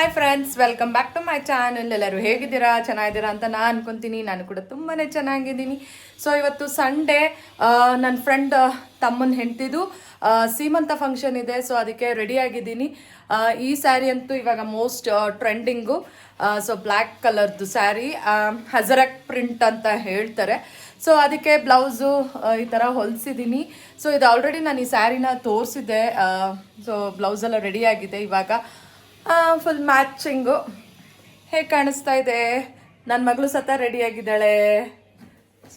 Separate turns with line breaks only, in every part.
Hi friends welcome back to my channel ಎಲ್ಲರೂ ಹೇಗಿದ್ದೀರಾ? ಚೆನ್ನಾಗಿದ್ದೀರಾ ಅಂತ ನಾನು ಅನ್ಕೊಂತೀನಿ. ನಾನು ಕೂಡ ತುಂಬಾ ಚೆನ್ನಾಗಿದ್ದೀನಿ. ಸೊ ಇವತ್ತು ಸಂಡೇ ನನ್ನ ಫ್ರೆಂಡ್ ತಮ್ಮನ ಹೆಂಡ್ತಿದು ಸೀಮಂತ ಫಂಕ್ಷನ್ ಇದೆ. ಸೊ ಅದಕ್ಕೆ ರೆಡಿ ಆಗಿದ್ದೀನಿ. ಈ ಸ್ಯಾರಿ ಅಂತೂ ಇವಾಗ ಮೋಸ್ಟ್ ಟ್ರೆಂಡಿಂಗು ಸೊ ಬ್ಲ್ಯಾಕ್ ಕಲರ್ದು ಸ್ಯಾರಿ ಹಜರಕ್ ಪ್ರಿಂಟ್ ಅಂತ ಹೇಳ್ತಾರೆ. ಸೊ ಅದಕ್ಕೆ ಬ್ಲೌಸು ಈ ಥರ ಹೊಲಿಸಿದ್ದೀನಿ. ಸೊ ಇದು ಆಲ್ರೆಡಿ ನಾನು ಈ ಸ್ಯಾರಿನ ತೋರಿಸಿದ್ದೆ. ಸೊ ಬ್ಲೌಸೆಲ್ಲ ರೆಡಿ ಆಗಿದೆ ಇವಾಗ. ಫುಲ್ ಮ್ಯಾಚಿಂಗು ಹೇಗೆ ಕಾಣಿಸ್ತಾ ಇದೆ? ನನ್ನ ಮಗಳು ಸತ ರೆಡಿ ಆಗಿದ್ದಾಳೆ.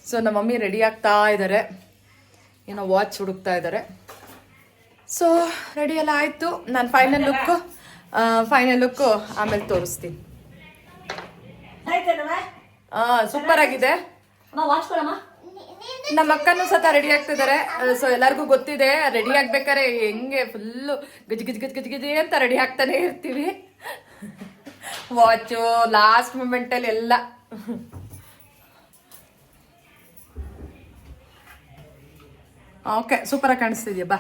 ಸೊ ನಮ್ಮ ಮಮ್ಮಿ ರೆಡಿ ಆಗ್ತಾ ಇದ್ದಾರೆ ಏನೋ ವಾಚ್ ಹುಡುಕ್ತಾ ಇದ್ದಾರೆ ಸೊ ರೆಡಿ ಎಲ್ಲ ಆಯಿತು. ನಾನು ಫೈನಲ್ ಲುಕ್ಕು ಫೈನಲ್ ಲುಕ್ಕು ಆಮೇಲೆ ತೋರಿಸ್ತೀನಿ. ಸೂಪರ್ ಆಗಿದೆ. ನಮ್ಮ ಅಕ್ಕನೂ ಸತ ರೆಡಿ ಆಗ್ತಿದ್ದಾರೆ ಸೊ ಎಲ್ಲರಿಗೂ ಗೊತ್ತಿದೆ ರೆಡಿ ಆಗ್ಬೇಕಾರೆ ಹೆಂಗೆ ಫುಲ್ಲು ಗಜ್ ಗಜ್ ಗಜ್ ಗಜ್ ಗಜ್ ಅಂತ ರೆಡಿ ಆಗ್ತಾನೆ ಇರ್ತೀವಿ. ವಾಚು ಲಾಸ್ಟ್ ಮೂಮೆಂಟಲ್ಲಿ ಎಲ್ಲ. ಓಕೆ ಸೂಪರಾಗಿ ಕಾಣಿಸ್ತಿದ್ಯಾ? ಬಾ.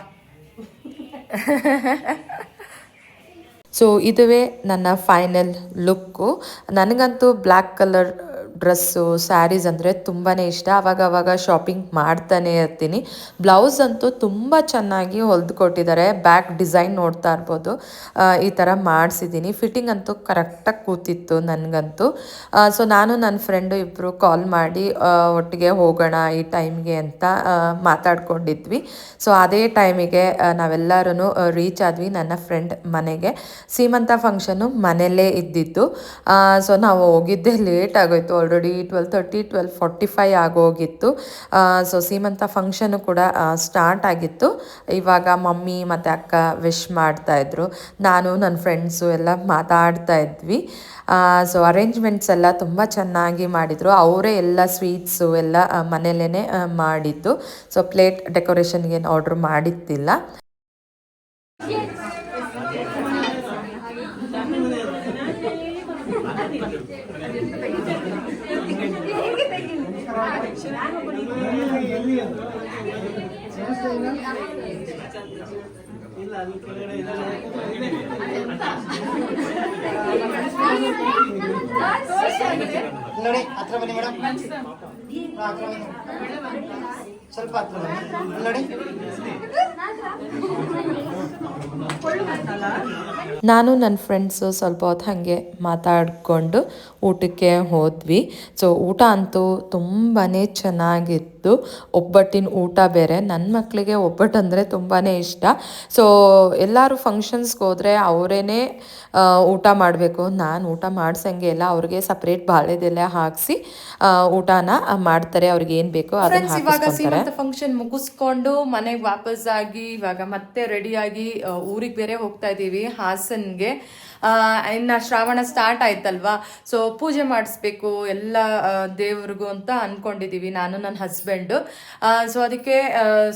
ಸೊ ಇದುವೇ ನನ್ನ ಫೈನಲ್ ಲುಕ್ಕು ನನಗಂತೂ ಬ್ಲ್ಯಾಕ್ ಕಲರ್ ಡ್ರೆಸ್ಸು, ಸ್ಯಾರೀಸ್ ಅಂದರೆ ತುಂಬಾ ಇಷ್ಟ. ಅವಾಗ ಅವಾಗ ಶಾಪಿಂಗ್ ಮಾಡ್ತಾನೆ ಇರ್ತೀನಿ. ಬ್ಲೌಸ್ ಅಂತೂ ತುಂಬ ಚೆನ್ನಾಗಿ ಹೊಲ್ದು ಕೊಟ್ಟಿದ್ದಾರೆ ಬ್ಯಾಕ್ ಡಿಸೈನ್ ನೋಡ್ತಾ ಇರ್ಬೋದು. ಈ ಥರ ಮಾಡಿಸಿದ್ದೀನಿ. ಫಿಟ್ಟಿಂಗ್ ಅಂತೂ ಕರೆಕ್ಟಾಗಿ ಕೂತಿತ್ತು ನನಗಂತೂ. ಸೊ ನಾನು ನನ್ನ ಫ್ರೆಂಡು ಇಬ್ಬರು ಕಾಲ್ ಮಾಡಿ ಒಟ್ಟಿಗೆ ಹೋಗೋಣ ಈ ಟೈಮ್ಗೆ ಅಂತ ಮಾತಾಡ್ಕೊಂಡಿದ್ವಿ. ಸೊ ಅದೇ ಟೈಮಿಗೆ ನಾವೆಲ್ಲರೂ ರೀಚ್ ಆದ್ವಿ ನನ್ನ ಫ್ರೆಂಡ್ ಮನೆಗೆ. ಸೀಮಂತ ಫಂಕ್ಷನು ಮನೆಯಲ್ಲೇ ಇದ್ದಿದ್ದು. ಸೊ ನಾವು ಹೋಗಿದ್ದೆ ಲೇಟ್ ಆಗೋಯ್ತು. Already twelve thirty, twelve forty five ಆಗೋಗಿತ್ತು. ಸೊ ಸೀಮಂತ ಫಂಕ್ಷನು ಕೂಡ ಸ್ಟಾರ್ಟ್ ಆಗಿತ್ತು. ಇವಾಗ ಮಮ್ಮಿ ಮತ್ತು ಅಕ್ಕ ವಿಶ್ ಮಾಡ್ತಾಯಿದ್ರು ನಾನು ನನ್ನ ಫ್ರೆಂಡ್ಸು ಎಲ್ಲ ಮಾತಾಡ್ತಾ ಇದ್ವಿ. ಸೊ ಅರೇಂಜ್ಮೆಂಟ್ಸ್ ಎಲ್ಲ ತುಂಬ ಚೆನ್ನಾಗಿ ಮಾಡಿದರು. ಅವರೇ ಎಲ್ಲ ಸ್ವೀಟ್ಸು ಎಲ್ಲ ಮನೆಯಲ್ಲೇ ಮಾಡಿದ್ದು. ಸೊ ಪ್ಲೇಟ್ ಡೆಕೋರೇಷನ್ಗೇನು ಆರ್ಡ್ರ್ ಮಾಡಿದ್ದಿಲ್ಲ.
ನೋಡಿ, ಹತ್ರ ಬನ್ನಿ ಮೇಡಮ್. ಹತ್ರ ಬನ್ನಿ. ಸ್ವಲ್ಪ ಹತ್ರ ಬನ್ನಿ. ನೋಡಿ.
ನಾನು ನನ್ನ ಫ್ರೆಂಡ್ಸು ಸ್ವಲ್ಪ ಹೊತ್ತು ಹಾಗೆ ಮಾತಾಡಿಕೊಂಡು ಊಟಕ್ಕೆ ಹೋದ್ವಿ. ಸೊ ಊಟ ಅಂತೂ ತುಂಬಾ ಚೆನ್ನಾಗಿತ್ತು. ಒಬ್ಬಟ್ಟಿನ ಊಟ ಬೇರೆ. ನನ್ನ ಮಕ್ಕಳಿಗೆ ಒಬ್ಬಟ್ಟು ಅಂದರೆ ತುಂಬಾ ಇಷ್ಟ. ಸೊ ಎಲ್ಲರೂ ಫಂಕ್ಷನ್ಸ್ಗೆ ಹೋದರೆ ಅವರೇ ಊಟ ಮಾಡಬೇಕು. ನಾನು ಊಟ ಮಾಡಿಸಂಗೆ ಇಲ್ಲ. ಅವ್ರಿಗೆ ಸಪ್ರೇಟ್ ಬಾಳೆದೆಲೆ ಹಾಕಿಸಿ ಊಟನ ಮಾಡ್ತಾರೆ. ಅವ್ರಿಗೆ ಏನು ಬೇಕೋ ಅದನ್ನು
ಇವಾಗ ಸೀಮಂತ ಫಂಕ್ಷನ್ ಮುಗಿಸ್ಕೊಂಡು ಮನೆಗೆ ವಾಪಸ್ ಆಗಿ ಇವಾಗ ಮತ್ತೆ ರೆಡಿಯಾಗಿ ಊರಿಗೆ ಬೇರೆ ಹೋಗ್ತಾ ಇದ್ದೀವಿ ಹಾಸನ್ಗೆ. ಇನ್ನ ಶ್ರಾವಣ ಸ್ಟಾರ್ಟ್ ಆಯ್ತಲ್ವಾ? ಸೊ ಪೂಜೆ ಮಾಡಿಸ್ಬೇಕು ಎಲ್ಲ ದೇವ್ರಿಗೂ ಅಂತ ಅನ್ಕೊಂಡಿದೀವಿ ನಾನು, ನನ್ನ ಹಸ್ಬೆಂಡು ಸೊ ಅದಕ್ಕೆ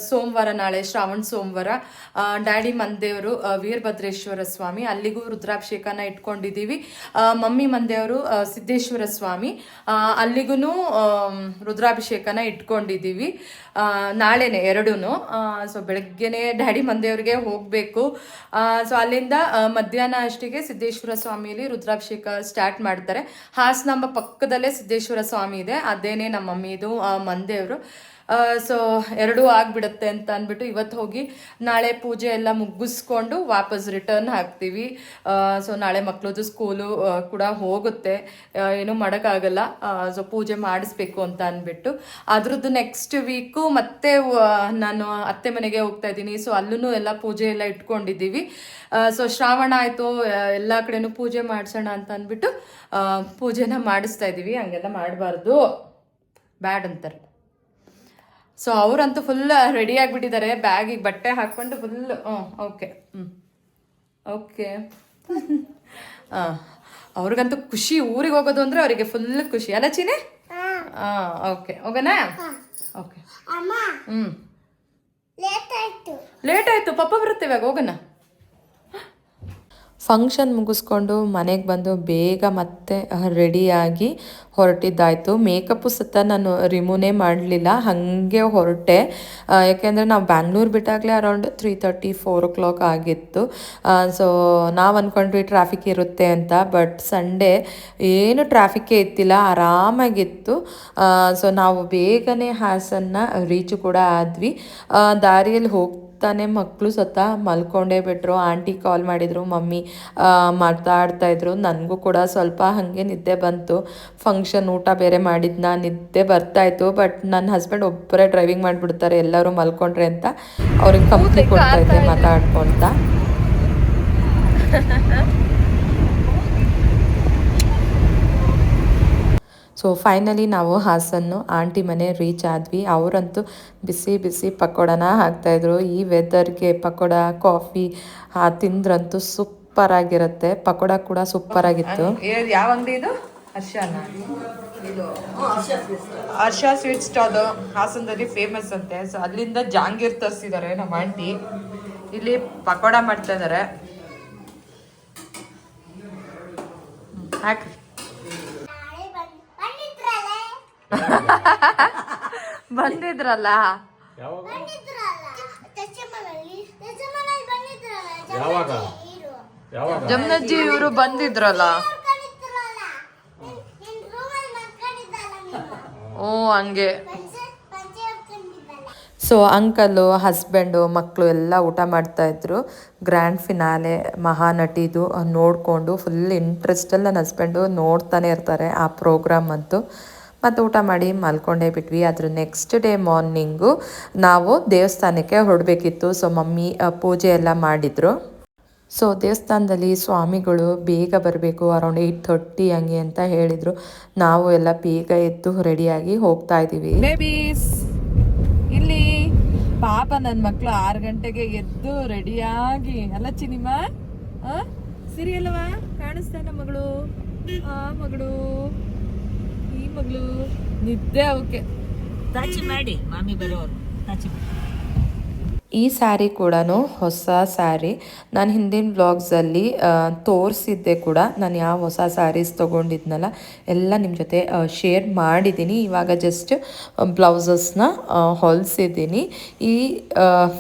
ಸೋಮವಾರ ನಾಳೆ, ಶ್ರಾವಣ ಸೋಮವಾರ ಡ್ಯಾಡಿ ಮಂದೇವರು ವೀರಭದ್ರೇಶ್ವರ ಸ್ವಾಮಿ, ಅಲ್ಲಿಗೂ ರುದ್ರಾಭಿಷೇಕನ ಇಟ್ಕೊಂಡಿದ್ದೀವಿ ಮಮ್ಮಿ ಮಂದೇವರು ಸಿದ್ದೇಶ್ವರ ಸ್ವಾಮಿ ಅಲ್ಲಿಗೂ ರುದ್ರಾಭಿಷೇಕನ ಇಟ್ಕೊಂಡಿದ್ದೀವಿ ನಾಳೆನೆ ಎರಡೂ ಸೊ ಬೆಳಗ್ಗೆನೆ ಡ್ಯಾಡಿ ಮಂದೇವ್ರಿಗೆ ಹೋಗಬೇಕು. ಸೊ ಅಲ್ಲಿಂದ ಮಧ್ಯಾಹ್ನ ಅಷ್ಟಿಗೆ ಸಿದ್ದೇಶ್ವರ ಸ್ವಾಮಿಲಿ ರುದ್ರಾಭಿಷೇಕ ಸ್ಟಾರ್ಟ್ ಮಾಡ್ತಾರೆ. ಹಾಸನಾಂಬ ಪಕ್ಕದಲ್ಲೇ ಸಿದ್ದೇಶ್ವರ ಸ್ವಾಮಿ ಇದೆ. ಅದೇನೆ ನಮ್ಮ ಮಮ್ಮಿದು ಆ, ಮಂದೇವರು ಸೊ ಎರಡೂ ಆಗಿಬಿಡುತ್ತೆ ಅಂತ ಅಂದ್ಬಿಟ್ಟು ಇವತ್ತು ಹೋಗಿ ನಾಳೆ ಪೂಜೆ ಎಲ್ಲ ಮುಗಿಸ್ಕೊಂಡು ವಾಪಸ್ ರಿಟರ್ನ್ ಹಾಕ್ತೀವಿ ಸೊ ನಾಳೆ ಮಕ್ಕಳದು ಸ್ಕೂಲು ಕೂಡ ಹೋಗುತ್ತೆ. ಏನು ಮಾಡೋಕ್ಕಾಗಲ್ಲ. ಸೊ ಪೂಜೆ ಮಾಡಿಸ್ಬೇಕು ಅಂತ ಅಂದ್ಬಿಟ್ಟು. ಅದ್ರದ್ದು ನೆಕ್ಸ್ಟ್ ವೀಕು ಮತ್ತೆ ನಾನು ಅತ್ತೆ ಮನೆಗೆ ಹೋಗ್ತಾ ಇದ್ದೀನಿ. ಸೊ ಅಲ್ಲೂ ಎಲ್ಲ ಪೂಜೆ ಎಲ್ಲ ಇಟ್ಕೊಂಡಿದ್ದೀವಿ. ಸೊ ಶ್ರಾವಣ ಆಯಿತು. ಎಲ್ಲ ಕಡೆನೂ ಪೂಜೆ ಮಾಡಿಸೋಣ ಅಂತ ಅಂದ್ಬಿಟ್ಟು ಪೂಜೆನ ಮಾಡಿಸ್ತಾ ಇದ್ದೀವಿ. ಹಂಗೆಲ್ಲ ಮಾಡಬಾರ್ದು. ಬ್ಯಾಡ್ ಅಂತಾರೆ. ಸೊ ಅವರಂತೂ ಫುಲ್ ರೆಡಿ ಆಗಿಬಿಟ್ಟಿದ್ದಾರೆ. ಬ್ಯಾಗಿಗೆ ಬಟ್ಟೆ ಹಾಕ್ಕೊಂಡು ಫುಲ್ ಹ್ಞೂ ಓಕೆ ಹ್ಞೂ ಓಕೆ ಹಾಂ ಅವ್ರಿಗಂತೂ ಖುಷಿ ಊರಿಗೆ ಹೋಗೋದು ಅಂದರೆ ಅವರಿಗೆ ಫುಲ್ ಖುಷಿ. ಅಲ್ಲ ಚೀನೆ? ಹಾಂ. ಓಕೆ ಹೋಗೋಣ? ಓಕೆ ಹ್ಞೂ ಲೇಟ್ ಆಯಿತು ಪಪ್ಪ ಬರುತ್ತೆ ಇವಾಗ? ಹೋಗೋಣ.
ಫಂಕ್ಷನ್ ಮುಗಿಸ್ಕೊಂಡು ಮನೆಗೆ ಬಂದು ಬೇಗ ಮತ್ತೆ ರೆಡಿಯಾಗಿ ಹೊರಟಿದ್ದಾಯಿತು. ಮೇಕಪ್ಪು ಸತ ನಾನು ರಿಮೂವ್ನೇ ಮಾಡಲಿಲ್ಲ. ಹಾಗೆ ಹೊರಟೆ. ಯಾಕೆಂದರೆ ನಾವು Bangalore ಬಿಟ್ಟಾಗಲೇ around three thirty four o'clock ಆಗಿತ್ತು. ಸೊ ನಾವು ಅಂದ್ಕೊಂಡ್ವಿ ಟ್ರಾಫಿಕ್ ಇರುತ್ತೆ ಅಂತ. ಬಟ್ ಸಂಡೇ ಏನು ಟ್ರಾಫಿಕ್ಕೇ ಇತ್ತಿಲ್ಲ. ಆರಾಮಾಗಿತ್ತು. ಸೊ ನಾವು ಬೇಗನೆ ಹಾಸನ್ನ ರೀಚ್ ಕೂಡ ಆದ್ವಿ. ದಾರಿಯಲ್ಲಿ ದಾರಿಯಲ್ಲಿ ಹೋಗ್ತಾನೆ ಮಕ್ಕಳು ಸತ ಮಲ್ಕೊಂಡೇ ಬಿಟ್ರು. ಆಂಟಿ ಕಾಲ್ ಮಾಡಿದರು, ಮಮ್ಮಿ ಮಾತಾಡ್ತಾ ಇದ್ರು. ನನಗೂ ಕೂಡ ಸ್ವಲ್ಪ ಹಾಗೆ ನಿದ್ದೆ ಬಂತು. ಫಂಕ್ಷನ್ ಊಟ ಬೇರೆ ಮಾಡಿದ್ನ, ನಿದ್ದೆ ಬರ್ತಾಯಿತ್ತು ಬಟ್ ನನ್ನ ಹಸ್ಬೆಂಡ್ ಒಬ್ಬರೇ ಡ್ರೈವಿಂಗ್ ಮಾಡಿಬಿಡ್ತಾರೆ. ಎಲ್ಲರೂ ಮಲ್ಕೊಂಡ್ರೆ ಅಂತ ಅವ್ರಿಗೆ ಕಂಪ್ನಿ ಕೊಡ್ತಾ ಇದ್ದೆ ಮಾತಾಡ್ಕೊಳ್ತಾ ಸೊ ಫೈನಲಿ ನಾವು ಹಾಸನ್ನು ಆಂಟಿ ಮನೆ ರೀಚ್ ಆದ್ವಿ. ಅವರಂತೂ ಬಿಸಿ ಬಿಸಿ ಪಕೋಡನ ಹಾಕ್ತಾಯಿದ್ರು ಈ ವೆದರ್ಗೆ ಪಕೋಡ ಕಾಫಿ ತಿಂದ್ರಂತೂ ಸೂಪರ್ ಆಗಿರುತ್ತೆ. ಪಕೋಡ ಕೂಡ ಸೂಪರ್ ಆಗಿತ್ತು.
ಯಾವ ಅಂಗಡಿ ಇದು? ಹರ್ಷನ? ಹರ್ಷ ಸ್ವೀಟ್ ಸ್ಟಾಲ್ ಹಾಸನದಲ್ಲಿ ಫೇಮಸ್ ಅಂತೆ. ಸೊ ಅಲ್ಲಿಂದ ಜಾಂಗೀರ್ ತರಿಸಿದ್ದಾರೆ ನಮ್ಮ ಆಂಟಿ. ಇಲ್ಲಿ ಪಕೋಡ ಮಾಡ್ತಾ ಇದ್ದಾರೆ ಹಾಕ್ರಿ ಬಂದಿದ್ರಲ್ಲ?
ಯಾವಾಗ? ಯಾವಾಗ?
ಜಮ್ನಜ್ಜಿ ಇವರು. ಬಂದಿದ್ರಲ್ಲ? ಓ ಹಂಗೆ.
ಸೊ ಅಂಕಲು ಹಸ್ಬೆಂಡು ಮಕ್ಕಳು ಎಲ್ಲ ಊಟ ಮಾಡ್ತಾಯಿದ್ರು ಗ್ರ್ಯಾಂಡ್ ಫಿನಾಲೆ ಮಹಾನಟಿದು ನೋಡಿಕೊಂಡು ಫುಲ್ ಇಂಟ್ರೆಸ್ಟಲ್ಲಿ ನನ್ನ ಹಸ್ಬೆಂಡು ನೋಡ್ತಾನೆ ಇರ್ತಾರೆ ಆ ಪ್ರೋಗ್ರಾಮ್ ಅಂತೂ. ಮತ್ತು ಊಟ ಮಾಡಿ ಮಲ್ಕೊಂಡೇ ಬಿಟ್ವಿ. ಅದ್ರ ನೆಕ್ಸ್ಟ್ ಡೇ ಮಾರ್ನಿಂಗು ನಾವು ದೇವಸ್ಥಾನಕ್ಕೆ ಹೊರಡಬೇಕಿತ್ತು. ಸೊ ಮಮ್ಮಿ ಪೂಜೆ ಎಲ್ಲ ಮಾಡಿದರು. ಸೊ ದೇವಸ್ಥಾನದಲ್ಲಿ ಸ್ವಾಮಿಗಳು ಬೇಗ ಬರಬೇಕು ಅರೌಂಡ್ ಏಯ್ಟ್ ಥರ್ಟಿ ಹಂಗೆ ಅಂತ ಹೇಳಿದರು. ನಾವು ಎಲ್ಲ ಬೇಗ ಎದ್ದು ರೆಡಿಯಾಗಿ ಹೋಗ್ತಾ ಇದ್ದೀವಿ.
ಇಲ್ಲಿ ಪಾಪ ನನ್ನ ಮಕ್ಕಳು ಆರು ಗಂಟೆಗೆ ಎದ್ದು ರೆಡಿಯಾಗಿ. ಅಲ್ಲ ಸಿರಿ ಅಲ್ವಾ ಕಾಣಿಸ್ತಾನ ಮಗಳು. ಮಗಳು. ಈ ಮಗಳು ನಿದ್ದೆ ಅವಕ್ಕೆ.
ತಾಚಿ ಮಾಡಿ ಮಾಮಿ ಬರೋರು. ತಾಚಿ ಮಾಡಿ.
ಈ ಸ್ಯಾರಿ ಕೂಡ ಹೊಸ ಸ್ಯಾರಿ. ನಾನು ಹಿಂದಿನ ಬ್ಲಾಗ್ಸಲ್ಲಿ ತೋರಿಸಿದ್ದೆ ಕೂಡ. ನಾನು ಯಾವ ಹೊಸ ಸ್ಯಾರೀಸ್ ತೊಗೊಂಡಿದ್ನಲ್ಲ, ಎಲ್ಲ ನಿಮ್ಮ ಜೊತೆ ಶೇರ್ ಮಾಡಿದ್ದೀನಿ ಇವಾಗ ಜಸ್ಟ್ ಬ್ಲೌಸಸ್ನ ಹೊಲಿಸಿದ್ದೀನಿ ಈ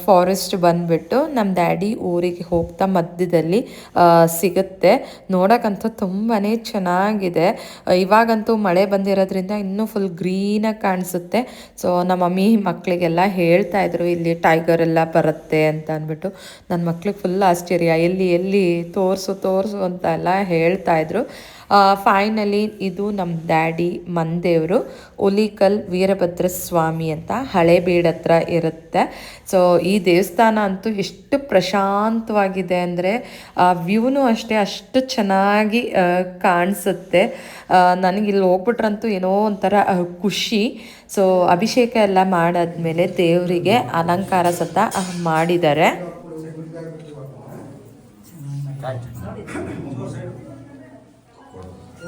ಫಾರೆಸ್ಟ್ ಬಂದುಬಿಟ್ಟು ನಮ್ಮ ಡ್ಯಾಡಿ ಊರಿಗೆ ಹೋಗ್ತಾ ಮಧ್ಯದಲ್ಲಿ ಸಿಗುತ್ತೆ. ನೋಡೋಕ್ಕಂತೂ ತುಂಬಾ ಚೆನ್ನಾಗಿದೆ. ಇವಾಗಂತೂ ಮಳೆ ಬಂದಿರೋದ್ರಿಂದ ಇನ್ನೂ ಫುಲ್ ಗ್ರೀನಾಗಿ ಕಾಣಿಸುತ್ತೆ. ಸೊ ನಮ್ಮ ಮಮ್ಮಿ ಮಕ್ಕಳಿಗೆಲ್ಲ ಹೇಳ್ತಾ ಇದ್ರು, ಇಲ್ಲಿ ಟೈಗರ್ ಎಲ್ಲ ಬರುತ್ತೆ ಅಂತ ಅಂದ್ಬಿಟ್ಟು ನನ್ನ ಮಕ್ಳಿಗೆ ಫುಲ್ ಆಶ್ಚರ್ಯ. ಎಲ್ಲಿ ಎಲ್ಲಿ ತೋರಿಸು ತೋರಿಸು ಅಂತ ಎಲ್ಲ ಹೇಳ್ತಾ ಇದ್ರು. ಫೈನಲಿ ಇದು ನಮ್ಮ ಡ್ಯಾಡಿ ಮಂದೇವರು ಒಲಿಕಲ್ ವೀರಭದ್ರ ಸ್ವಾಮಿ ಅಂತ ಹಳೆ ಹತ್ರ ಇರುತ್ತೆ. ಸೊ ಈ ದೇವಸ್ಥಾನ ಅಂತೂ ಎಷ್ಟು ಪ್ರಶಾಂತವಾಗಿದೆ ಅಂದರೆ, ಆ ವ್ಯೂನು ಅಷ್ಟೇ ಅಷ್ಟು ಚೆನ್ನಾಗಿ ಕಾಣಿಸುತ್ತೆ. ನನಗೆ ಇಲ್ಲಿ ಹೋಗ್ಬಿಟ್ರಂತೂ ಏನೋ ಒಂಥರ ಖುಷಿ. ಸೊ ಅಭಿಷೇಕ ಎಲ್ಲ ಮಾಡಾದ್ಮೇಲೆ ದೇವರಿಗೆ ಅಲಂಕಾರ ಸತ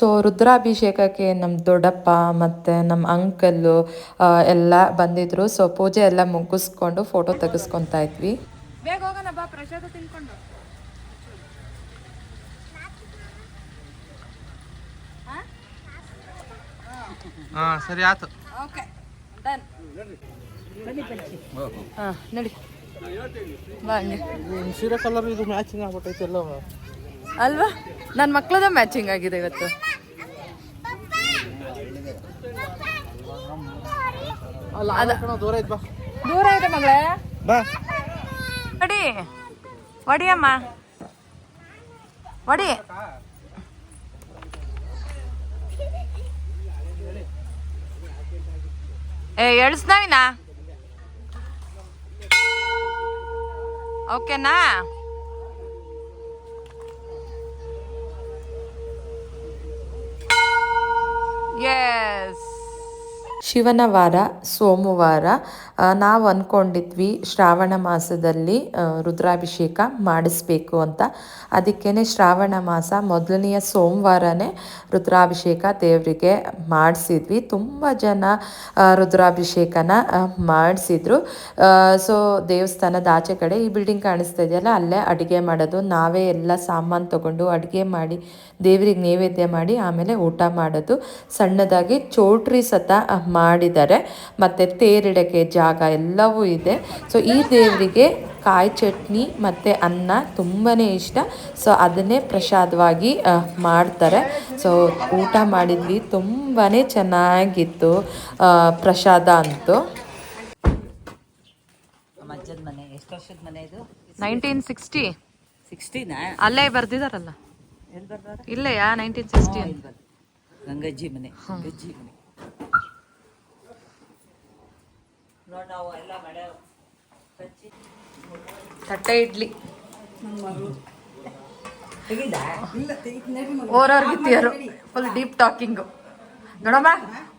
ಸೊ ರುದ್ರಾಭಿಷೇಕಕ್ಕೆ ನಮ್ಮ ದೊಡ್ಡಪ್ಪ ಮತ್ತು ನಮ್ಮ ಅಂಕಲ್ಲು ಎಲ್ಲ ಬಂದಿದ್ರು. ಸೊ ಪೂಜೆ ಎಲ್ಲ ಮುಗಿಸ್ಕೊಂಡು ಫೋಟೋ ತೆಗೆಸ್ಕೊತಾ ಇದ್ವಿ.
ಬೇಗ ಹೋಗೋಣ ಬಾ ಪ್ರಸಾದ ತಿನ್ಕೊಂಡು.
ಹಾ? ಸರಿ ಆಯ್ತು.
ಓಕೆ ಡನ್ ಹಾಂ ನಡಿ.
ಸೀರೆ ಕಲರ್ ಇದು ಮ್ಯಾಚಿಂಗ್ ಆಗ್ಬಿಟ್ಟೈತೆ ಎಲ್ಲ.
ಅಲ್ವಾ? ನನ್ನ ಮಕ್ಕಳದ ಮ್ಯಾಚಿಂಗ್ ಆಗಿದೆ ಇವತ್ತು
ಅಲ್ಲ ದೂರ
ಇದೆ ಮಗಳೇ.
ಬಾ.
ಒಡಿ ಒಡಿಯಮ್ಮ ಒಡಿ ಏ ಎಳ್ಸ್ನವಿನ ಓಕೆನಾ? ಎಸ್
ಶಿವನ ವಾರ, ಸೋಮವಾರ ನಾವು ಅಂದ್ಕೊಂಡಿದ್ವಿ ಶ್ರಾವಣ ಮಾಸದಲ್ಲಿ ರುದ್ರಾಭಿಷೇಕ ಮಾಡಿಸ್ಬೇಕು ಅಂತ. ಅದಕ್ಕೇ ಶ್ರಾವಣ ಮಾಸ ಮೊದಲನೆಯ ಸೋಮವಾರನೇ ರುದ್ರಾಭಿಷೇಕ ದೇವರಿಗೆ ಮಾಡಿಸಿದ್ವಿ. ತುಂಬ ಜನ ರುದ್ರಾಭಿಷೇಕನ ಮಾಡಿಸಿದ್ರು. ಸೊ, ದೇವಸ್ಥಾನದ ಆಚೆ ಕಡೆ ಈ ಬಿಲ್ಡಿಂಗ್ ಕಾಣಿಸ್ತಾ ಇದೆಯಲ್ಲ, ಅಲ್ಲೇ ಅಡುಗೆ ಮಾಡೋದು. ನಾವೇ ಎಲ್ಲ ಸಾಮಾನು ತಗೊಂಡು ಅಡುಗೆ ಮಾಡಿ, ದೇವರಿಗೆ ನೈವೇದ್ಯ ಮಾಡಿ ಆಮೇಲೆ ಊಟ ಮಾಡೋದು. ಸಣ್ಣದಾಗಿ ಚೋಟ್ರಿ ಸತ ಮಾಡಿದ್ದಾರೆ ಮತ್ತು ತೇರಿಡಕ್ಕೆ ಜಾಗ ಎಲ್ಲವೂ ಇದೆ. ಸೊ ಈ ದೇವರಿಗೆ ಕಾಯಿ ಚಟ್ನಿ ಮತ್ತು ಅನ್ನ ತುಂಬಾ ಇಷ್ಟ. ಸೊ ಅದನ್ನೇ ಪ್ರಸಾದವಾಗಿ ಮಾಡ್ತಾರೆ. ಸೊ ಊಟ ಮಾಡಿದ್ವಿ ತುಂಬಾ ಚೆನ್ನಾಗಿತ್ತು ಪ್ರಸಾದ ಅಂತೂ.
ನಮ್ಮ ಅಜ್ಜನ ಮನೆ ಎಷ್ಟು ವರ್ಷದ ಮನೆ ಇದು?
ನೈನ್ಟೀನ್ ಸಿಕ್ಸ್ಟಿ
ಸಿಕ್ಸ್ಟೀನಾ
ಅಲ್ಲೇ ಬರ್ದಿದಾರಲ್ಲ? ಇಲ್ಲೆಯಾ? ನೈನ್ಟೀನ್ ಸಿಕ್ಸ್ಟಿ
ಗಂಗಜ್ಜಿ ಮನೆ ಗಂಗಜ್ಜಿ ಮನೆ. ನೋಡಿ ನಾವು ಎಲ್ಲ ಮಳೆ ಕಚ್ಚಿ.
ತಟ್ಟೆ ಇಡ್ಲಿ.
ಓರೋರ್
ಗಿತ್ತಿಯರು. ಫುಲ್ ಡೀಪ್ ಟಾಕಿಂಗು ನೋಡಮ್ಮ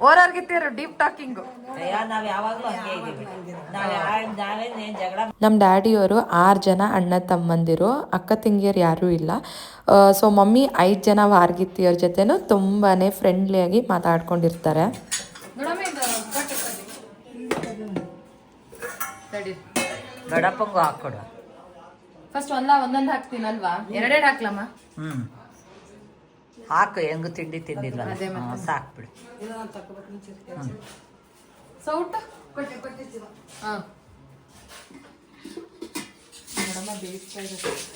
ಓರೋರ್ಗಿತ್ತಿಯರು ಡೀಪ್ ಟಾಕಿಂಗ್
ಅಯ್ಯ ನಾವು ಯಾವಾಗಲೂ ಹಂಗೆ ಇದೀವಿ ನಾವು ಯಾ- ನಾವೇನ್ ಜಗಳ
ನಮ್ಮ ಡ್ಯಾಡಿಯವರು ಆರು ಜನ ಅಣ್ಣ ತಮ್ಮಂದಿರು ಅಕ್ಕ ತಂಗಿಯರು ಯಾರೂ ಇಲ್ಲ. ಸೊ ಮಮ್ಮಿ ಐದು ಜನ ವಾರ್ಗಿತ್ತಿಯವ್ರ ಜೊತೆನೂ ತುಂಬಾ ಫ್ರೆಂಡ್ಲಿಯಾಗಿ ಮಾತಾಡ್ಕೊಂಡಿರ್ತಾರೆ.
ದೊಡ್ಡಪ್ಪಂಗೂ ಹಾಕ್ಕೊಡು.
ಫಸ್ಟ್ ಒಂದ ಒಂದೊಂದು ಹಾಕ್ತೀನಲ್ವಾ ಎರಡೆರಡು ಹಾಕ್ಲಮ್ಮ?
ಹ್ಮ್. ಹಾಕು ಹೆಂಗು ತಿಂಡಿ ತಿಂದಿಲ್ಲ. ಸಾಕ್ಬಿಡು.
ಸೌಟ್ ಹಾಂ.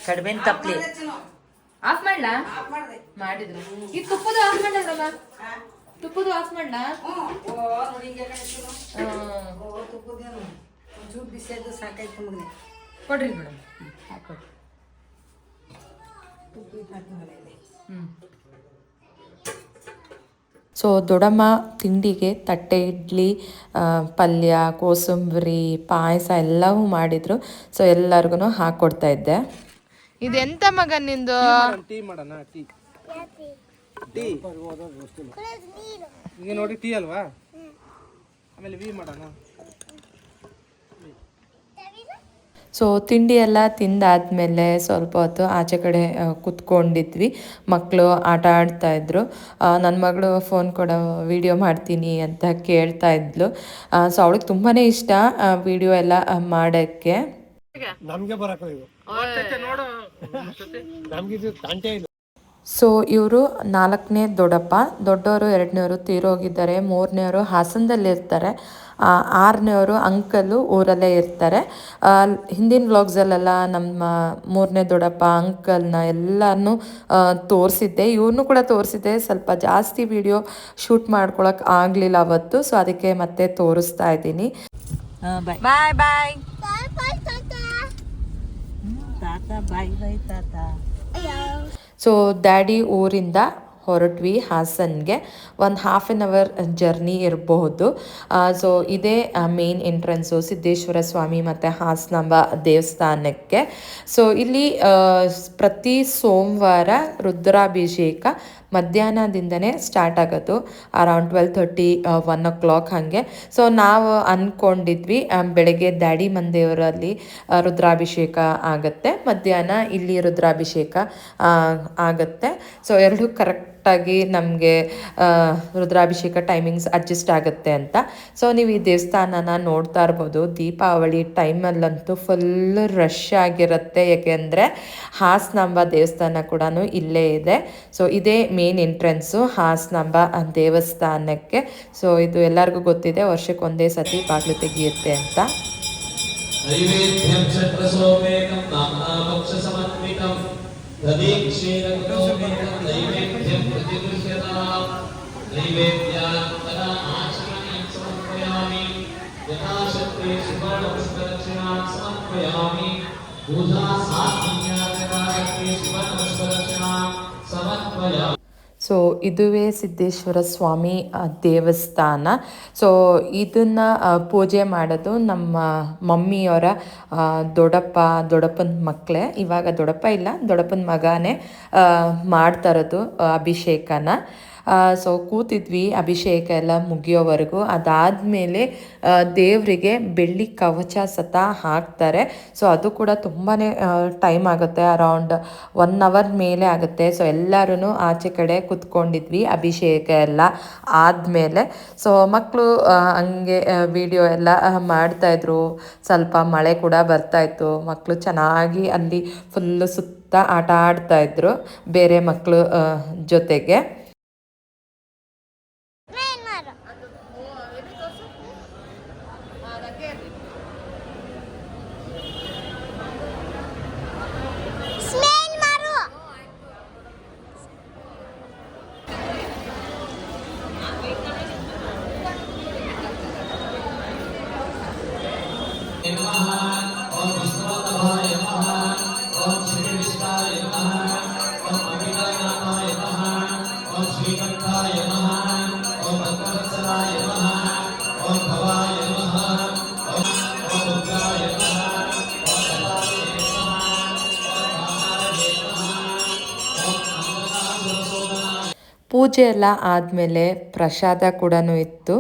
ಕಡಿಮೆ ತಪ್ಪಲಿ
ಆಫ್ ಮಾಡ್ಲಾ? ಮಾಡಿದ್ರು. ಈ ತುಪ್ಪದ ಆಫ್ ಮಾಡಲ್ರಮ್ಮ ತುಪ್ಪದು ಆಫ್ ಮಾಡ್ಲಾ? ಕೊಡ್ರಿ ಮೇಡಮ್.
ಸೊ ದೊಡಮ್ಮ ತಿಂಡಿಗೆ ತಟ್ಟೆ ಇಡ್ಲಿ ಪಲ್ಯ ಕೋಸಂಬರಿ ಪಾಯಸ ಎಲ್ಲವೂ ಮಾಡಿದರು. ಸೊ ಎಲ್ಲರಿಗೂ ಹಾಕ್ಕೊಡ್ತಾ ಇದ್ದೆ.
ಇದೆಂತ ಮಗ ನಿಂದು?
ಟೀ ಮಾಡೋಣ ಟೀ ಟೀ. ಈಗ ನೋಡಿ ಟೀ ಅಲ್ವಾ? ಆಮೇಲೆ ವಿ ಮಾಡೋಣ.
ಸೊ ತಿಂಡಿ ಎಲ್ಲ ತಿಂದಾದಮೇಲೆ ಸ್ವಲ್ಪ ಹೊತ್ತು ಆಚೆ ಕಡೆ ಕುತ್ಕೊಂಡಿದ್ವಿ. ಮಕ್ಕಳು ಆಟ ಆಡ್ತಾಯಿದ್ರು ನನ್ನ ಮಗಳು ಫೋನ್ ಕೊಡೋ ವೀಡಿಯೋ ಮಾಡ್ತೀನಿ ಅಂತ ಕೇಳ್ತಾ ಇದ್ಲು. ಸೊ ಅವಳಿಗೆ ತುಂಬಾ ಇಷ್ಟ ವಿಡಿಯೋ ಎಲ್ಲ ಮಾಡೋಕ್ಕೆ.
ನಮಗೆ ಬರಕ್ಕೆ ಇದು ನೋಡು. ನಮ್ಗೆ ತಂಟೆ ಇಲ್ಲ.
ಸೊ ಇವರು ನಾಲ್ಕನೇ ದೊಡ್ಡಪ್ಪ ದೊಡ್ಡವರು ಎರಡನೇವರು ತೀರೋಗಿದ್ದಾರೆ ಮೂರನೇವರು ಹಾಸನದಲ್ಲಿರ್ತಾರೆ ಆ, ಆರನೇವರು ಅಂಕಲು ಊರಲ್ಲೇ ಇರ್ತಾರೆ. ಹಿಂದಿನ ವ್ಲಾಗ್ಸಲ್ಲೆಲ್ಲ ನಮ್ಮ ಮೂರನೇ ದೊಡ್ಡಪ್ಪ ಅಂಕಲ್ನ ಎಲ್ಲನೂ ತೋರಿಸಿದ್ದೆ. ಇವ್ರನ್ನೂ ಕೂಡ ತೋರಿಸಿದ್ದೆ. ಸ್ವಲ್ಪ ಜಾಸ್ತಿ ವಿಡಿಯೋ ಶೂಟ್ ಮಾಡ್ಕೊಳಕ್ಕೆ ಆಗಲಿಲ್ಲ ಅವತ್ತು ಸೊ ಅದಕ್ಕೆ ಮತ್ತೆ ತೋರಿಸ್ತಾ ಇದ್ದೀನಿ.
ಬಾಯ್
ಬಾಯ್ ಬಾಯ್
ತಾತ. ಬಾಯ್ ಬಾಯ್ ತಾತ.
ಸೊ ಡ್ಯಾಡಿ ಊರಿಂದ ಹೊರಟ್ವಿ ಹಾಸನ್ಗೆ. ಒಂದು ಹಾಫ್ ಆನ್ ಅವರ್ ಜರ್ನಿ ಇರಬಹುದು. ಸೊ ಇದೇ ಮೇನ್ ಎಂಟ್ರೆನ್ಸು ಸಿದ್ದೇಶ್ವರ ಸ್ವಾಮಿ ಮತ್ತು ಹಾಸನಾಂಬ ದೇವಸ್ಥಾನಕ್ಕೆ. ಸೊ ಇಲ್ಲಿ ಪ್ರತಿ ಸೋಮವಾರ ರುದ್ರಾಭಿಷೇಕ ಮಧ್ಯಾಹ್ನದಿಂದನೇ ಸ್ಟಾರ್ಟ್ ಆಗೋದು. Around twelve thirty one o'clock ಹಾಗೆ. ಸೊ ನಾವು ಅಂದ್ಕೊಂಡಿದ್ವಿ ಬೆಳಗ್ಗೆ ಡ್ಯಾಡಿ ಮಂದೇವರಲ್ಲಿ ಆ, ರುದ್ರಾಭಿಷೇಕ ಆಗುತ್ತೆ. ಮಧ್ಯಾಹ್ನ ಇಲ್ಲಿ ರುದ್ರಾಭಿಷೇಕ ಆಗುತ್ತೆ. ಸೊ ಎರಡು ಕರೆಕ್ಟಾಗಿ ನಮಗೆ ರುದ್ರಾಭಿಷೇಕ ಟೈಮಿಂಗ್ಸ್ ಅಡ್ಜಸ್ಟ್ ಆಗುತ್ತೆ ಅಂತ. ಸೊ ನೀವು ಈ ದೇವಸ್ಥಾನನ ನೋಡ್ತಾ ಇರ್ಬೋದು. ದೀಪಾವಳಿ ಟೈಮಲ್ಲಂತೂ ಫುಲ್ ರಶ್ ಆಗಿರುತ್ತೆ. ಯಾಕೆಂದರೆ ಹಾಸನಾಂಬ ದೇವಸ್ಥಾನ ಕೂಡ ಇಲ್ಲೇ ಇದೆ. ಸೊ ಇದೇ ಮೇನ್ ಎಂಟ್ರೆನ್ಸು ಹಾಸನಾಂಬ ದೇವಸ್ಥಾನಕ್ಕೆ. ಸೊ ಇದು ಎಲ್ಲರಿಗೂ ಗೊತ್ತಿದೆ ವರ್ಷಕ್ಕೆ ಒಂದೇ ಸತಿ ಬಾಗಿಲು ತೆಗೆಯುತ್ತೆ ಅಂತ.
ನೈವೇದ್ಯಂ
ಸೊ ಇದುವೇ ಸಿದ್ದೇಶ್ವರ ಸ್ವಾಮಿ ದೇವಸ್ಥಾನ ಸೊ ಇದನ್ನ ಪೂಜೆ ಮಾಡೋದು ನಮ್ಮ ಮಮ್ಮಿಯವರ ದೊಡ್ಡಪ್ಪ ದೊಡ್ಡಪ್ಪನ ಮಕ್ಕಳೇ ಇವಾಗ ದೊಡ್ಡಪ್ಪ ಇಲ್ಲ ದೊಡ್ಡಪ್ಪನ ಮಗನೇ ಮಾಡ್ತಾ ಇರೋದು ಅಭಿಷೇಕನ ಸೊ ಕೂತಿದ್ವಿ, ಅಭಿಷೇಕ ಎಲ್ಲ ಮುಗಿಯೋವರೆಗೂ. ಅದಾದಮೇಲೆ ದೇವರಿಗೆ ಬೆಳ್ಳಿ ಕವಚ ಸತ ಹಾಕ್ತಾರೆ. ಸೊ ಅದು ಕೂಡ ತುಂಬಾ ಟೈಮ್ ಆಗುತ್ತೆ. ಅರೌಂಡ್ ಒನ್ ಅವರ್ ಮೇಲೆ ಆಗುತ್ತೆ. ಸೊ ಎಲ್ಲರೂ ಆಚೆ ಕಡೆ ಕುತ್ಕೊಂಡಿದ್ವಿ, ಅಭಿಷೇಕ ಎಲ್ಲ ಆದಮೇಲೆ. ಸೊ ಮಕ್ಕಳು ಹಂಗೆ ವಿಡಿಯೋ ಎಲ್ಲ ಮಾಡ್ತಾಯಿದ್ರು ಸ್ವಲ್ಪ ಮಳೆ ಕೂಡ ಬರ್ತಾಯಿತ್ತು ಮಕ್ಕಳು ಚೆನ್ನಾಗಿ ಅಲ್ಲಿ ಫುಲ್ಲು ಸುತ್ತ ಆಟ ಆಡ್ತಾಯಿದ್ರು ಬೇರೆ ಮಕ್ಕಳು ಜೊತೆಗೆ. ಪೂಜೆ ಎಲ್ಲ ಆದಮೇಲೆ ಪ್ರಸಾದ ಕೂಡ ಇತ್ತು.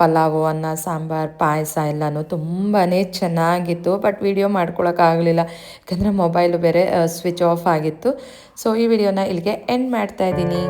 ಪಲಾವು, ಅನ್ನ, ಸಾಂಬಾರು, ಪಾಯಸ ಎಲ್ಲನೂ ತುಂಬಾ ಚೆನ್ನಾಗಿತ್ತು. ಬಟ್ ವಿಡಿಯೋ ಮಾಡ್ಕೊಳಕ್ಕಾಗಲಿಲ್ಲ. ಯಾಕಂದರೆ ಮೊಬೈಲು ಬೇರೆ ಸ್ವಿಚ್ ಆಫ್ ಆಗಿತ್ತು. ಸೊ ಈ ವಿಡಿಯೋನ ಇಲ್ಲಿಗೆ ಎಂಡ್ ಮಾಡ್ತಾ ಇದ್ದೀನಿ.